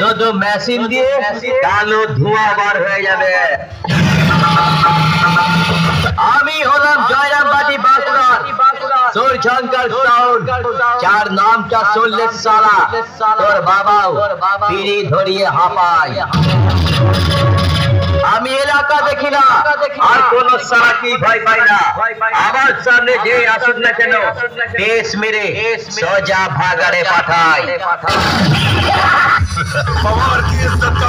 শুধু মেশিন দিয়ে কালো ধোঁয়া বার হয়ে যাবে। আমি হলাম জয়রাম বাটি বাঁকুড়া তোর ঝঙ্কার সাউন্ড যার নামটা চললে সালা। তোর বাবাও পিড়ি ধরিয়ে হাঁপায়। আমি এলাকা দেখি না। আর কোন সারাকি ভয় পাই না। আমার সামনে যে আসুন না কেন, দেশ মেরে সোজা ভাগাড়ে পাঠায়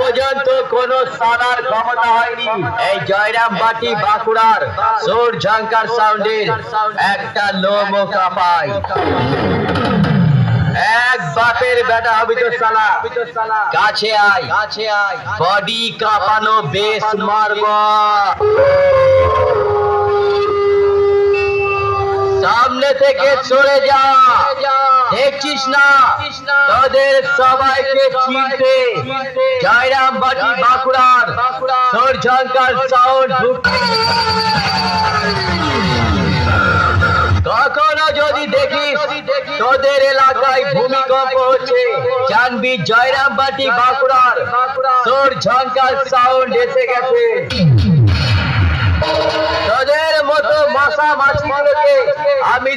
পর্যন্ত কোন সানার ক্ষমতা হয়নি। এই জয়রাম বাটি বাঁকুড়ার সোর ঝঙ্কার সাউন্ডের একটা লোম কাপায় এক বাপের বেটা হবি তো সালা। কাছে আয় কাছে আয়। বডি কাপানো বেশ মারব। সামনে থেকে সরে যা। দেখছিস না? তোদের সবাইকে চিনতে। জয়রাম বাটি বাঁকুড়ার তোর ঝঙ্কার সাউন্ড কখনো যদি দেখিস তোদের এলাকায় ভূমিকম্প হচ্ছে। জানবি জয়রাম বাটি বাঁকুড়ার তোর ঝঙ্কার সাউন্ড এসে গেছে। আমি